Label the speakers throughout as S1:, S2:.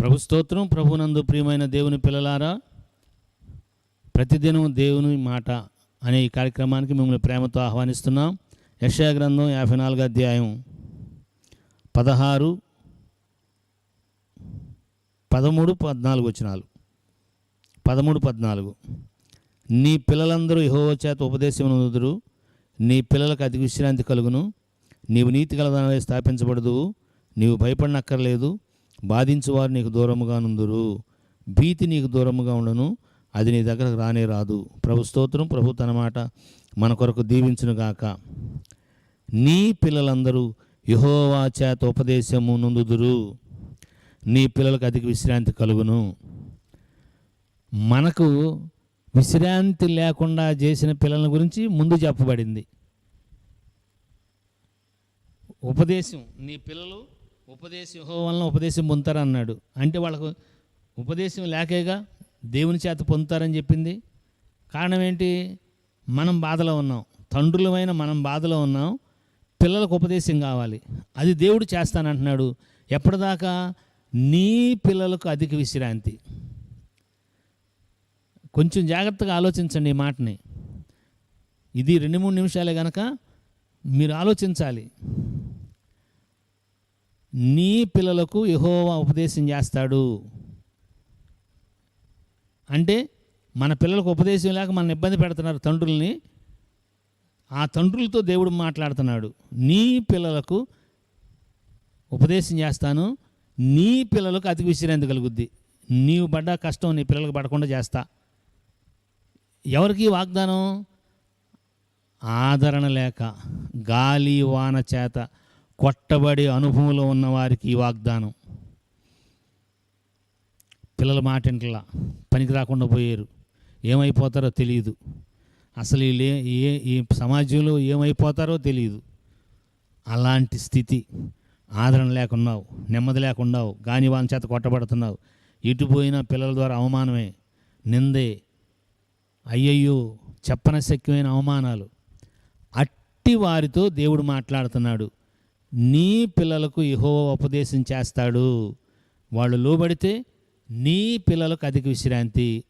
S1: ప్రభు స్తోత్రం ప్రభునందు ప్రియమైన దేవుని పిల్లలారా ప్రతిదినం దేవుని మాట అనే ఈ కార్యక్రమానికి మిమ్మల్ని ప్రేమతో ఆహ్వానిస్తున్నాం. యక్షయా గ్రంథం యాభై నాలుగు అధ్యాయం పదహారు పదమూడు పద్నాలుగు వచ్చినాలు పదమూడు పద్నాలుగు. నీ పిల్లలందరూ యెహోవా చేత ఉపదేశం నీ పిల్లలకు అతి విశ్రాంతి కలుగును. నీవు నీతి కలదనవే స్థాపించబడదు నీవు భయపడనక్కర్లేదు. బాధించువారు నీకు దూరముగా నుందురు. భీతి నీకు దూరముగా ఉండను. అది నీ దగ్గరకు రానే రాదు. ప్రభు స్తోత్రం ప్రభు తన మాట మన కొరకు దీవించునుగాక నీ పిల్లలందరూ యహోవా చేత ఉపదేశము నుందుదురు. నీ పిల్లలకు అధిక విశ్రాంతి కలుగును. మనకు విశ్రాంతి లేకుండా చేసిన పిల్లల గురించి ముందు చెప్పబడింది. ఉపదేశం నీ పిల్లలు ఉపదేశం యెహోవా వలన ఉపదేశం పొందుతారన్నాడు. అంటే వాళ్ళకు ఉపదేశం లేకేగా దేవుని చేత పొందుతారని చెప్పింది. కారణం ఏంటి? మనం బాధలో ఉన్నాం. తండ్రులమైన మనం బాధలో ఉన్నాం. పిల్లలకు ఉపదేశం కావాలి. అది దేవుడు చేస్తానంటున్నాడు. ఎప్పటిదాకా? నీ పిల్లలకు అధిక విశ్రాంతి. కొంచెం జాగ్రత్తగా ఆలోచించండి ఈ మాటని. ఇది రెండు మూడు నిమిషాలే కనుక మీరు ఆలోచించాలి. నీ పిల్లలకు యహోవా ఉపదేశం చేస్తాడు. అంటే మన పిల్లలకు ఉపదేశం లేక మన ఇబ్బంది పెడుతున్నారు తండ్రుల్ని. ఆ తండ్రులతో దేవుడు మాట్లాడుతున్నాడు. నీ పిల్లలకు ఉపదేశం చేస్తాను. నీ పిల్లలకు అతి విశ్రాంతి కలుగుద్ది. నీవు పడ్డ కష్టం నీ పిల్లలకు పడకుండా చేస్తా. ఎవరికి వాగ్దానం? ఆదరణ లేక గాలి వాన చేత కొట్టబడి అనుభవంలో ఉన్న వారికి ఈ వాగ్దానం. పిల్లల మాటింట్లా పనికి రాకుండా పోయారు. ఏమైపోతారో తెలియదు అసలు ఏ ఏ ఈ సమాజంలో ఏమైపోతారో తెలియదు అలాంటి స్థితి. ఆదరణ లేకున్నావు నెమ్మది లేకున్నావు గాని వాళ్ళ చేత కొట్టబడుతున్నావు. ఇటు పోయినా పిల్లల ద్వారా అవమానమే నిందే. అయ్యయ్యో చెప్పనశక్యమైన అవమానాలు. అట్టి వారితో దేవుడు మాట్లాడుతున్నాడు. నీ పిల్లలకు ఇహో ఉపదేశం చేస్తాడు. వాళ్ళు లోబడితే నీ పిల్లలకు అధిక విశ్రాంతి.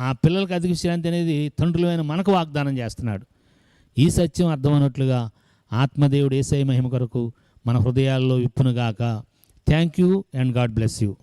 S1: ఆ పిల్లలకు అధిక విశ్రాంతి అనేది తండ్రులమైన మనకు వాగ్దానం చేస్తున్నాడు. ఈ సత్యం అర్థమైనట్లుగా ఆత్మదేవుడు ఏసై మహిమ కొరకు మన హృదయాల్లో విప్పునుగాక thank you and God bless you.